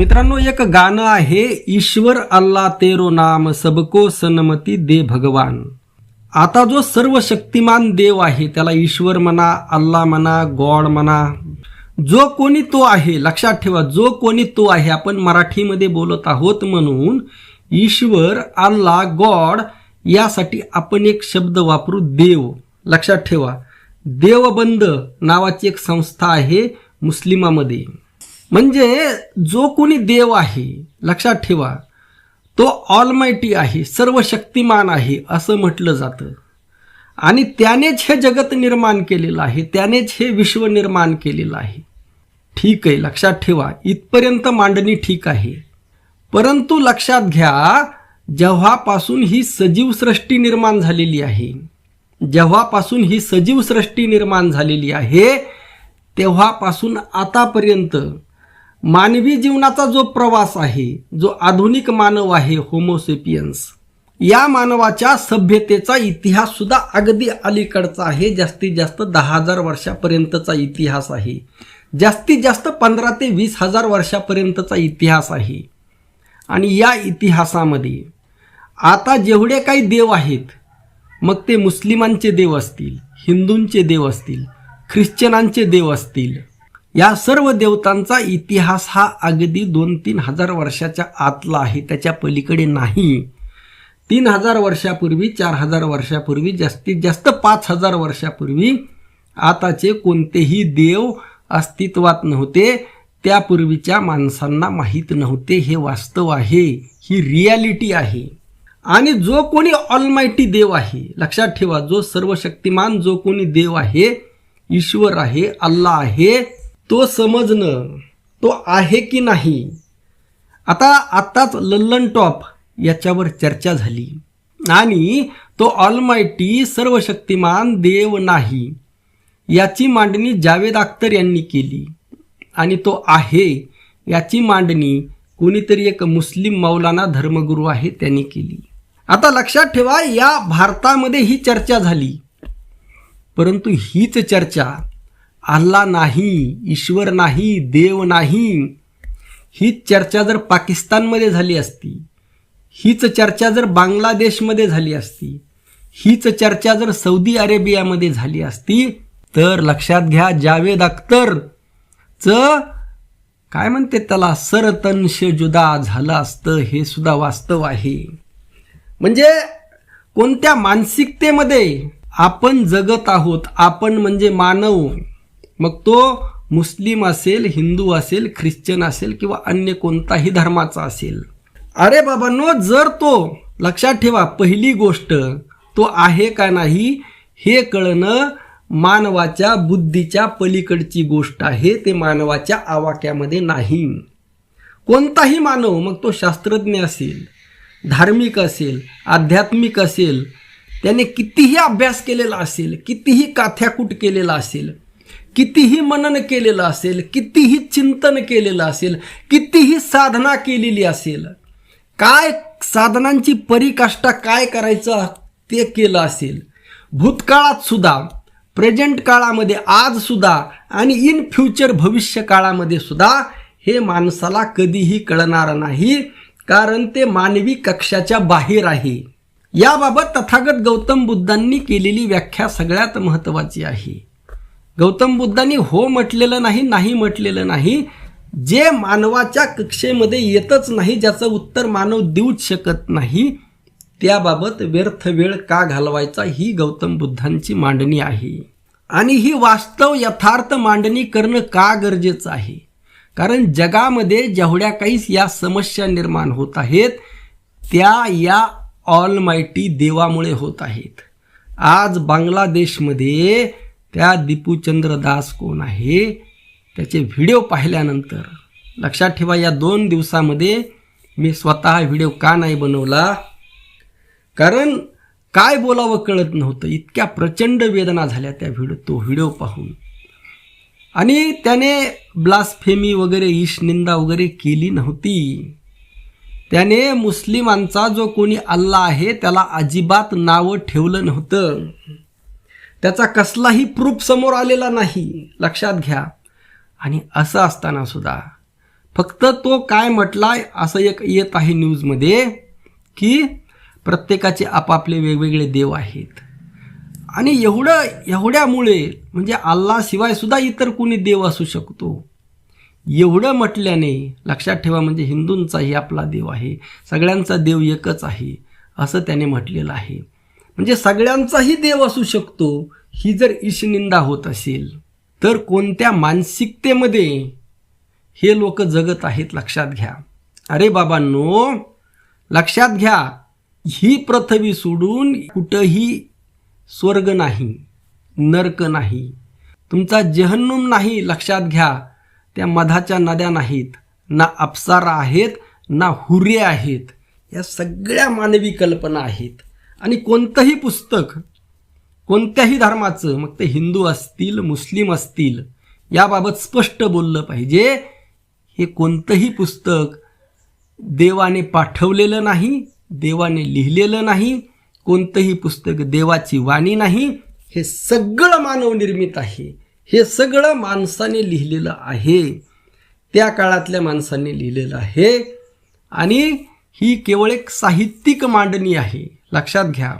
मित्रांनो एक गाणं आहे ईश्वर अल्ला तेरो नाम सबको सन्मती दे भगवान. आता जो सर्व शक्तिमान देव आहे त्याला ईश्वर म्हणा अल्ला म्हणा गॉड म्हणा जो कोणी तो आहे लक्षात ठेवा जो कोणी तो आहे आपण मराठीमध्ये बोलत आहोत म्हणून ईश्वर अल्ला गॉड यासाठी आपण एक शब्द वापरू देव. लक्षात ठेवा. देवबंद नावाची एक संस्था आहे मुस्लिमामध्ये. म्हणजे जो कोणी देव आहे लक्षात ठेवा तो ऑलमायटी आहे सर्व शक्तिमान आहे असं म्हटलं जातं. आणि त्यानेच हे जगत निर्माण केलेलं आहे त्यानेच हे विश्व निर्माण केलेलं आहे. ठीक आहे लक्षात ठेवा इथपर्यंत मांडणी ठीक आहे. परंतु लक्षात घ्या जेव्हापासून ही सजीव सृष्टी निर्माण झालेली आहे जेव्हापासून ही सजीव सृष्टी निर्माण झालेली आहे तेव्हापासून आतापर्यंत मानवी जीवनाचा जो प्रवास आहे जो आधुनिक मानव आहे होमोसेपियन्स या मानवाच्या सभ्यतेचा इतिहास सुद्धा अगदी अलीकडचा आहे जास्तीत जास्त दहा हजार वर्षापर्यंतचा इतिहास आहे. जास्तीत जास्त पंधरा ते वीस हजार वर्षापर्यंतचा इतिहास आहे. आणि या इतिहासामध्ये आता जेवढे काही देव आहेत मग ते मुस्लिमांचे देव असतील हिंदूंचे देव असतील ख्रिश्चनांचे देव असतील या सर्व देवतांचा इतिहास हा अगदी दोन तीन हजार वर्षाच्या आतला आहे. त्याच्या पलीकडे नाही. तीन हजार वर्षापूर्वी चार हजार वर्षापूर्वी जास्तीत जास्त पाच हजार वर्षापूर्वी आताचे कोणतेही देव अस्तित्वात नव्हते. त्यापूर्वीच्या माणसांना माहीत नव्हते. हे वास्तव आहे. ही रियालिटी आहे. आणि जो कोणी ऑलमायटी देव आहे लक्षात ठेवा जो सर्व शक्तिमान जो कोणी देव आहे ईश्वर आहे अल्ला आहे तो समजणं तो आहे की नाही? आता आत्ताच लल्लन टॉप याच्यावर चर्चा झाली. आणि तो ऑलमायटी सर्व शक्तिमान देव नाही याची मांडणी जावेद अख्तर यांनी केली. आणि तो आहे याची मांडणी कोणीतरी एक मुस्लिम मौलाना धर्मगुरू आहे त्यांनी केली. आता लक्षात ठेवा या भारतामध्ये ही चर्चा झाली. परंतु हीच चर्चा अल्ला नाही ईश्वर नाही देव नाही. हीच चर्चा जर पाकिस्तानमध्ये झाली असती हीच चर्चा जर बांगलादेशमध्ये झाली असती हीच चर्चा जर सौदी अरेबियामध्ये झाली असती तर लक्षात घ्या जावेद अख्तर च काय म्हणते त्याला? सरतंश जुदा झालं असतं हे सुद्धा वास्तव आहे. म्हणजे कोणत्या मानसिकतेमध्ये आपण जगत आहोत आपण म्हणजे मानव. मग तो मुस्लिम असेल हिंदू असेल ख्रिश्चन असेल किंवा अन्य कोणताही धर्माचा असेल. अरे बाबांनो जर तो लक्षात ठेवा पहिली गोष्ट तो आहे का नाही हे कळणं मानवाच्या बुद्धीच्या पलीकडची गोष्ट आहे ते मानवाच्या आवाक्यामध्ये नाही. कोणताही मानव मग तो शास्त्रज्ञ असेल धार्मिक असेल आध्यात्मिक असेल त्याने कितीही अभ्यास केलेला असेल कितीही काथ्याकूट केलेला असेल कितीही मनन केलेलं असेल कितीही चिंतन केलेलं असेल कितीही साधना केलेली असेल काय साधनांची परिकाष्ठा काय करायचं ते केलं असेल भूतकाळात सुद्धा प्रेझेंट काळामध्ये आज सुद्धा आणि इन फ्युचर भविष्य काळामध्ये सुद्धा हे माणसाला कधीही कळणार नाही कारण ते मानवी कक्षाच्या बाहेर आहे. याबाबत तथागत गौतम बुद्धांनी केलेली व्याख्या सगळ्यात महत्त्वाची आहे. गौतम बुद्धांनी हो म्हटलेलं नाही नाही म्हटलेलं नाही. जे मानवाच्या कक्षेमध्ये येतच नाही ज्याचं उत्तर मानव देऊच शकत नाही त्याबाबत व्यर्थ वेळ का घालवायचा ही गौतम बुद्धांची मांडणी आहे. आणि ही वास्तव यथार्थ मांडणी करणं का गरजेचं आहे? कारण जगामध्ये जेवढ्या काही या समस्या निर्माण होत आहेत त्या या ऑलमायटी देवामुळे होत आहेत. आज बांगलादेशमध्ये त्या दीपूचंद्र दास कोण आहे त्याचे व्हिडिओ पाहिल्यानंतर लक्षात ठेवा या दोन दिवसामध्ये मी स्वतः व्हिडिओ का नाही बनवला? कारण काय बोलावं कळत नव्हतं. इतक्या प्रचंड वेदना झाल्या त्या व्हिडिओ तो व्हिडिओ पाहून. आणि त्याने ब्लास्फेमी वगैरे ईशनिंदा वगैरे केली नव्हती. त्याने मुस्लिमांचा जो कोणी अल्ला आहे त्याला अजिबात नावं ठेवलं नव्हतं. त्याचा कसलाही प्रूफ समोर आलेला नाही. लक्षात घ्या. आणि असं असताना सुद्धा फक्त तो काय म्हटलाय असं एक येत आहे न्यूजमध्ये की प्रत्येकाचे आपापले वेगवेगळे देव आहेत. आणि एवढं एवढ्यामुळे म्हणजे अल्लाशिवाय सुद्धा इतर कोणी देव असू शकतो? एवढं म्हटल्याने लक्षात ठेवा म्हणजे हिंदूंचाही आपला देव आहे. सगळ्यांचा देव एकच आहे असं त्याने म्हटलेलं आहे. म्हणजे सगळ्यांचाही देव असू शकतो ही जर ईशनिंदा होत असेल तर कोणत्या मानसिकतेमध्ये हे लोक जगत आहेत लक्षात घ्या. अरे बाबांनो लक्षात घ्या ही पृथ्वी सोडून कुठंही स्वर्ग नाही नर्क नाही. तुमचा जहन्नुम नाही लक्षात घ्या. त्या मधाच्या नद्या नाहीत ना अप्सारा आहेत ना हुरे आहेत. या सगळ्या मानवी कल्पना आहेत. आणि कोणतंही पुस्तक कोणत्याही धर्माचं मग ते हिंदू असतील मुस्लिम असतील याबाबत स्पष्ट बोललं पाहिजे. हे कोणतंही पुस्तक देवाने पाठवलेलं नाही देवाने लिहिलेलं नाही कोणतंही पुस्तक देवाची वाणी नाही हे सगळं मानवनिर्मित आहे. हे सगळं माणसाने लिहिलेलं आहे. त्या काळातल्या माणसांनी लिहिलेलं आहे. आणि ही केवळ एक साहित्यिक मांडणी आहे. लक्षात घ्या.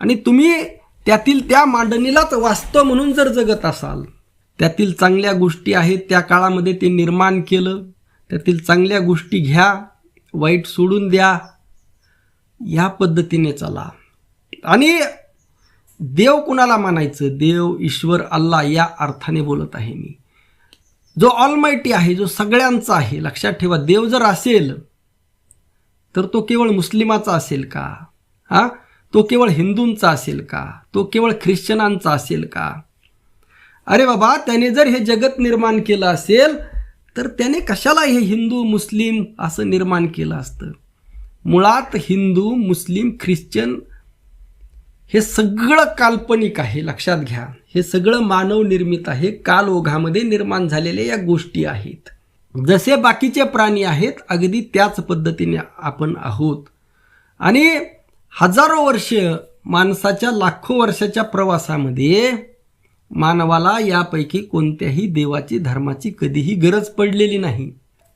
आणि तुम्ही त्यातील त्या मांडणीलाच वास्तव म्हणून जर जगत असाल त्यातील चांगल्या गोष्टी आहेत त्या काळामध्ये ते निर्माण केलं त्यातील चांगल्या गोष्टी घ्या वाईट सोडून द्या या पद्धतीने चला. आणि देव कुणाला मानायचं? देव ईश्वर अल्ला या अर्थाने बोलत आहे मी. जो ऑलमायटी आहे जो सगळ्यांचा आहे लक्षात ठेवा देव जर असेल तर तो केवळ मुस्लिमाचा असेल का? हा? तो केवळ हिंदूंचा असेल का? तो केवळ ख्रिश्चनांचा असेल का? अरे बाबा त्याने जर हे जगत निर्माण केलं असेल तर त्याने कशाला हे हिंदू मुस्लिम असं निर्माण केलं असतं? मुळात हिंदू मुस्लिम ख्रिश्चन हे सगळं काल्पनिक आहे लक्षात घ्या. हे सगळं मानव निर्मित आहे काल ओघामध्ये निर्माण झालेल्या या गोष्टी आहेत. जसे बाकीचे प्राणी आहेत अगदी त्याच पद्धतीने आपण आहोत. आणि हजारो वर्ष माणसाच्या लाखो वर्षाच्या प्रवासामध्ये मानवाला यापैकी कोणत्याही देवाची धर्माची कधीही गरज पडलेली नाही.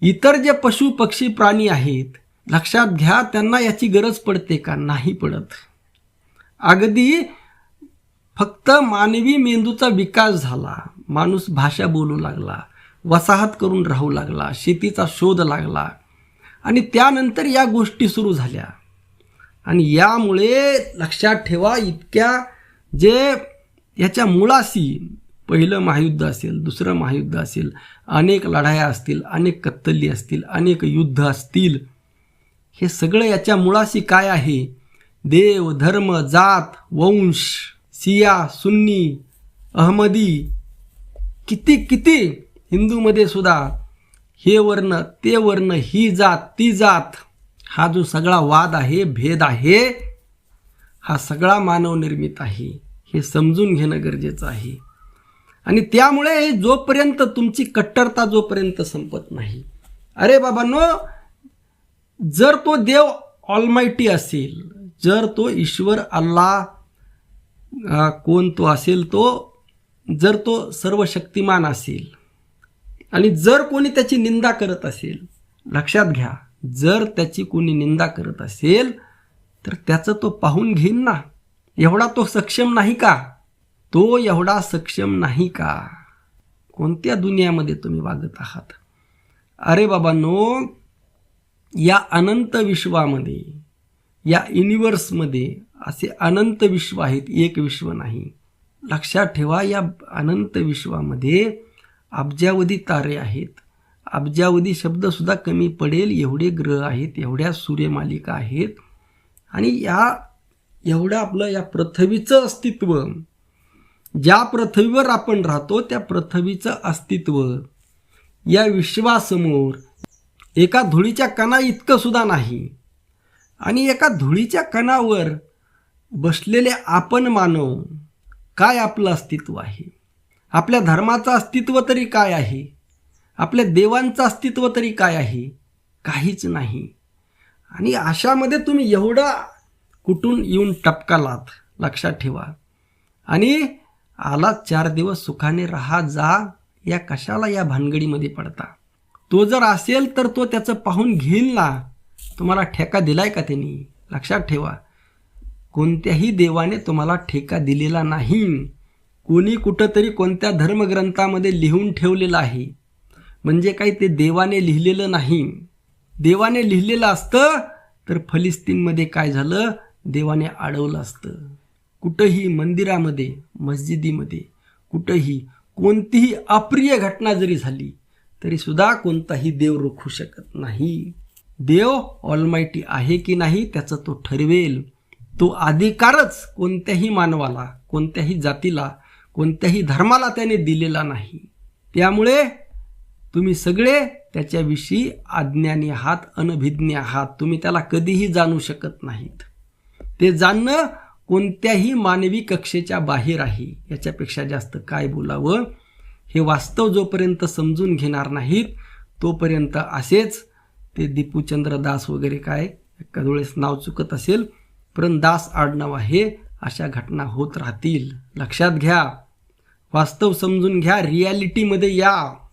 इतर जे पशु पक्षी प्राणी आहेत लक्षात घ्या त्यांना याची गरज पडते का? नाही पडत. अगदी फक्त मानवी मेंदूचा विकास झाला माणूस भाषा बोलू लागला वसाहत करून राहू लागला शेतीचा शोध लागला. आणि त्यानंतर या गोष्टी सुरू झाल्या. आणि यामुळे लक्षात ठेवा इतक्या जे याच्या मुळाशी पहिलं महायुद्ध असेल दुसरं महायुद्ध असेल अनेक लढाया असतील अनेक कत्तली असतील अनेक युद्ध असतील हे सगळं याच्या मुळाशी काय आहे? देव धर्म जात वंश सिया सुन्नी अहमदी किती किती हिंदूमध्ये सुद्धा हे वर्ण ते वर्ण ही जात ती जात हा जो सगळा वाद आहे भेद आहे हा सगळा मानवनिर्मित आहे. हे समजून घेणं गरजेचं आहे. आणि त्यामुळे जोपर्यंत तुमची कट्टरता जोपर्यंत संपत नाही. अरे बाबांनो जर तो देव ऑलमायटी असेल जर तो ईश्वर अल्ला कोण तो असेल तो जर तो सर्व शक्तिमान असेल आणि जर कोणी त्याची निंदा करत असेल लक्षात घ्या जर त्याची कोणी निंदा करत असेल तर त्याचं तो पाहून घेईन ना. एवढा तो सक्षम नाही का? तो एवढा सक्षम नाही का? कोणत्या दुनियामध्ये तुम्ही वागत आहात? अरे बाबांनो या अनंत विश्वामध्ये या युनिवर्समध्ये असे अनंत विश्व आहेत एक विश्व नाही. लक्षात ठेवा या अनंत विश्वामध्ये अब्जावधी तारे आहेत. अब्जावधी शब्दसुद्धा कमी पडेल एवढे ग्रह आहेत एवढ्या सूर्यमालिका आहेत. आणि या एवढं आपलं या पृथ्वीचं अस्तित्व. ज्या पृथ्वीवर आपण राहतो त्या पृथ्वीचं अस्तित्व. या विश्वासमोर एका धुळीच्या कणा इतकं सुद्धा नाही. आणि एका धुळीच्या कणावर बसलेले आपण मानव काय आपलं अस्तित्व आहे? आपल्या धर्माचं अस्तित्व तरी काय आहे? आपल्या देवांचं अस्तित्व तरी काय आहे? काहीच नाही. आणि अशामध्ये तुम्ही एवढा कुठून येऊन टपकालात? लक्षात ठेवा. आणि आला चार दिवस सुखाने राहा जा. या कशाला या भानगडीमध्ये पडता? तो जर असेल तर तो त्याचं पाहून घेईल ना. तुम्हाला ठेका दिलाय का त्यांनी? लक्षात ठेवा. कोणत्याही देवाने तुम्हाला ठेका दिलेला नाही. कोणी कुठंतरी कोणत्या धर्मग्रंथामध्ये लिहून ठेवलेलं आहे. म्हणजे काही ते देवाने लिहिलेलं नाही. देवाने लिहिलेलं असतं तर फलिस्तीनमध्ये काय झालं? देवाने अडवलं असतं. कुठंही मंदिरामध्ये मस्जिदीमध्ये कुठंही कोणतीही अप्रिय घटना जरी झाली तरीसुद्धा कोणताही देव रोखू शकत नाही. देव ऑलमायटी आहे की नाही त्याचं तो ठरवेल. तो अधिकारच कोणत्याही मानवाला कोणत्याही जातीला कोणत्याही धर्माला त्याने दिलेला नाही. त्यामुळे तुम्ही सगळे त्याच्याविषयी अज्ञानी आहात अनभिज्ञ आहात. तुम्ही त्याला कधीही जाणू शकत नाहीत. ते जाणणं कोणत्याही मानवी कक्षेच्या बाहेर आहे. याच्यापेक्षा जास्त काय बोलावं? हे वास्तव जोपर्यंत समजून घेणार नाहीत तोपर्यंत असेच ते दीपूचंद्र दास वगैरे काय एका वेळेस नाव चुकत असेल पण दास आडनाव आहे. अशा घटना होत राहतील. लक्षात घ्या. वास्तव समजून घ्या. रियालिटीमध्ये या.